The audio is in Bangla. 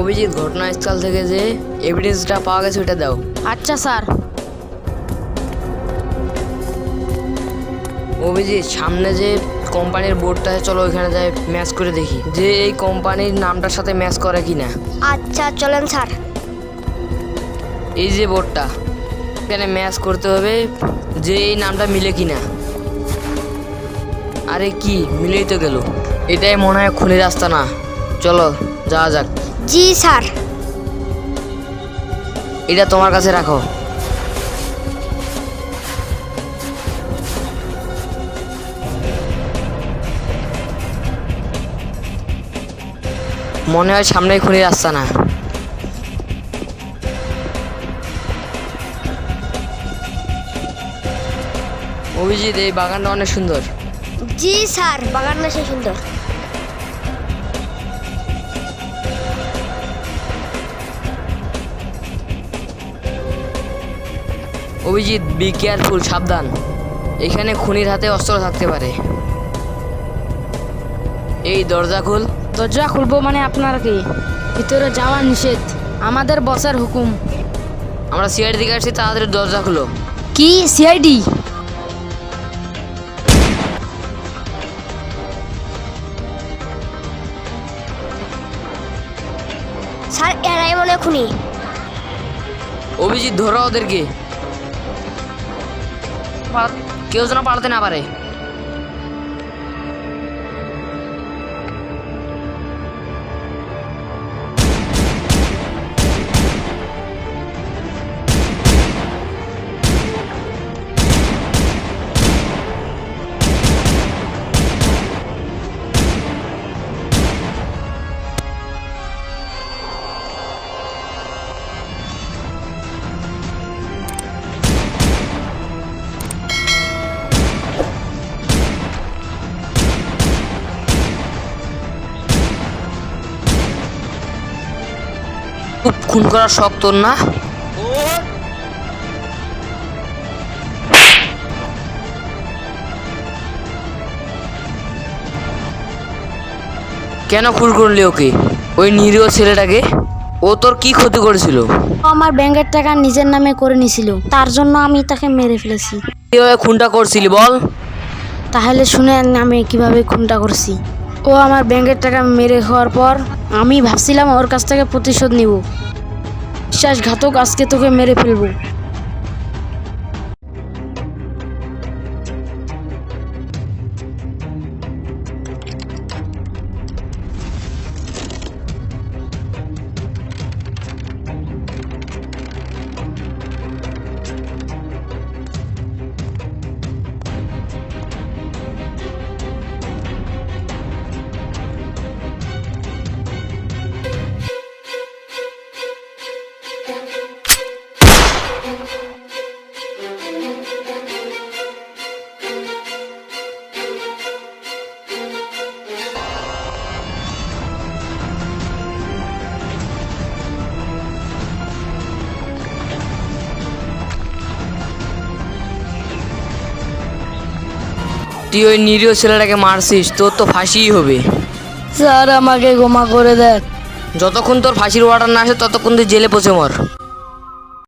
অভিজিৎ ঘটনাস্থল থেকে যে এভিডেন্সটা পাওয়া গেছে ওটা দাও। আচ্ছা স্যার। অভিজিৎ সামনে যে কোম্পানির বোর্ডটা আছে, চলো ওইখানে যাই ম্যাচ করে দেখি। যে এই কোম্পানির নামটার সাথে ম্যাচ করে কিনা। আচ্ছা চলেন স্যার। এই যে বোর্ডটা এখানে ম্যাচ করতে হবে যে এই নামটা মিলে কিনা। আরে কি মিলেই তো গেল। এটাই মনে হয় খুনি রাস্তা না। চলো যাওয়া যাক। জি স্যার। এটা তোমার কাছে রাখো। মনে হয় সামনেই খুনি রাস্তা না। অভিজিৎ এই বাগানটা অনেক সুন্দর। জি স্যার বাগানটা সে সুন্দর। অভিজিৎ বি কেয়ারফুল সাবধান। এখানে খুনির হাতে অস্ত্র থাকতে পারে। এই দরজা খোল। দরজা খুলবো মানে আপনার কি? ভিতরে যাওয়া নিষেধ। আমাদের বসের হুকুম। আমরা সিআইডি দিকে আসছি তাড়াতাড়ি দরজা খুলো। কি? সিআইডি? স্যার এরাই মনে খুনি। অভিজিৎ ধরো ওদেরকে। কেউ যেন পালাতে না পারে। খুন করার শখ তোর না? কেন খুন করলি ওকে? ওই নিরীহ ছেলেটাকে? ও তোর কি ক্ষতি করেছিল? ও আমার ব্যাংকের টাকা নিজের নামে করে নিছিল তার জন্য আমি তাকে মেরে ফেলেছি। কীভাবে খুনটা করছিলি বল? তাহলে শুনে আমি কীভাবে খুনটা করছি। ও আমার ব্যাংকের টাকা মেরে খাওয়ার পর আমি ভাবছিলাম ওর কাছ থেকে প্রতিশোধ নিব। বিশ্বাসঘাতক আজকে তোকে মেরে ফেলব। তুই ওই নিরীহ ছেলেটাকে মারছিস তোর তো ফাঁসিই হবে। স্যার আমাকে ক্ষমা করে দেন। যতক্ষণ তোর ফাঁসির অর্ডার না আসে ততক্ষণ তুই জেলে পচে মর।